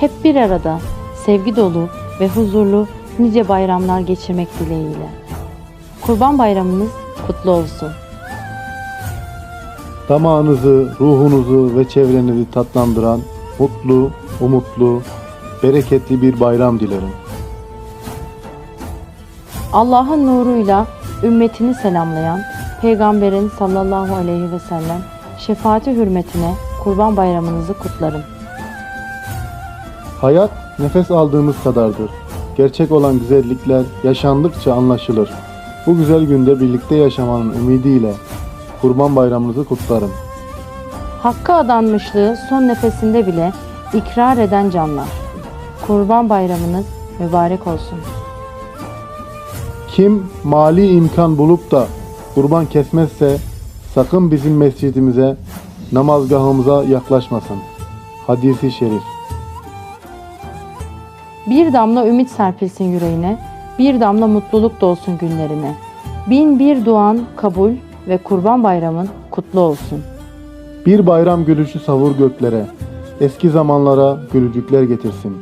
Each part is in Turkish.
hep bir arada, sevgi dolu ve huzurlu nice bayramlar geçirmek dileğiyle. Kurban Bayramınız kutlu olsun. Damağınızı, ruhunuzu ve çevrenizi tatlandıran mutlu, umutlu, bereketli bir bayram dilerim. Allah'ın nuruyla ümmetini selamlayan Peygamberin sallallahu aleyhi ve sellem şefaati hürmetine Kurban Bayramınızı kutlarım. Hayat nefes aldığımız kadardır. Gerçek olan güzellikler yaşandıkça anlaşılır. Bu güzel günde birlikte yaşamanın ümidiyle Kurban Bayramınızı kutlarım. Hakkı adanmışlığı son nefesinde bile ikrar eden canlar. Kurban Bayramınız mübarek olsun. Kim mali imkan bulup da kurban kesmezse sakın bizim mescidimize, namazgahımıza yaklaşmasın. Hadisi şerif. Bir damla ümit serpilsin yüreğine, bir damla mutluluk dolsun günlerine. Bin bir duan kabul ve Kurban Bayramın kutlu olsun. Bir bayram gülüşü savur göklere, eski zamanlara gülücükler getirsin.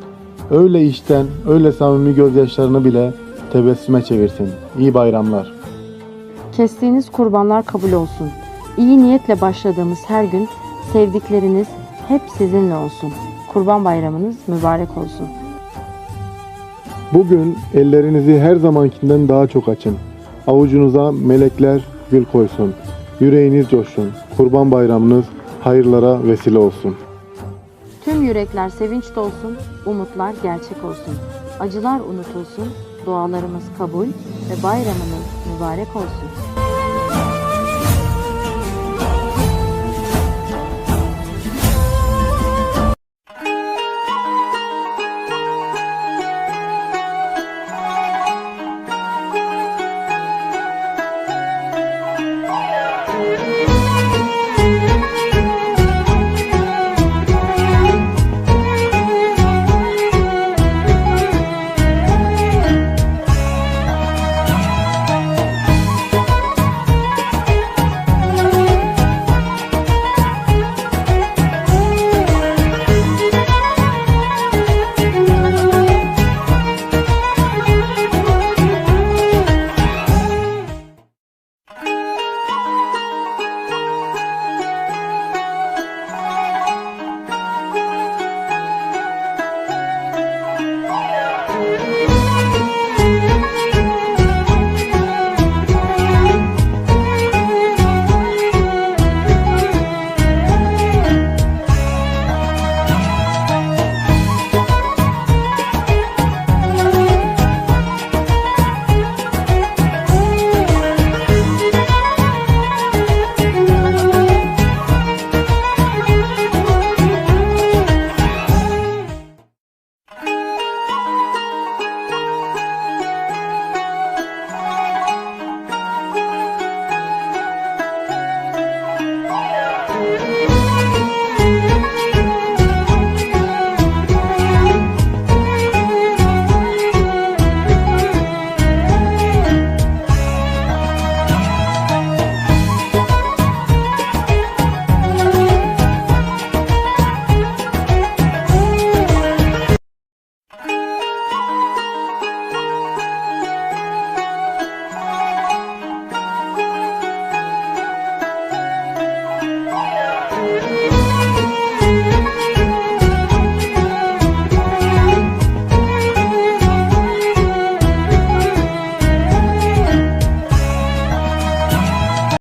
Öyle işten, öyle samimi gözyaşlarını bile tebessüme çevirsin. İyi bayramlar. Kestiğiniz kurbanlar kabul olsun. İyi niyetle başladığımız her gün sevdikleriniz hep sizinle olsun. Kurban Bayramınız mübarek olsun. Bugün ellerinizi her zamankinden daha çok açın. Avucunuza melekler gül koysun. Yüreğiniz coşsun. Kurban bayramınız hayırlara vesile olsun. Tüm yürekler sevinç dolsun, umutlar gerçek olsun. Acılar unutulsun, dualarımız kabul ve bayramınız mübarek olsun.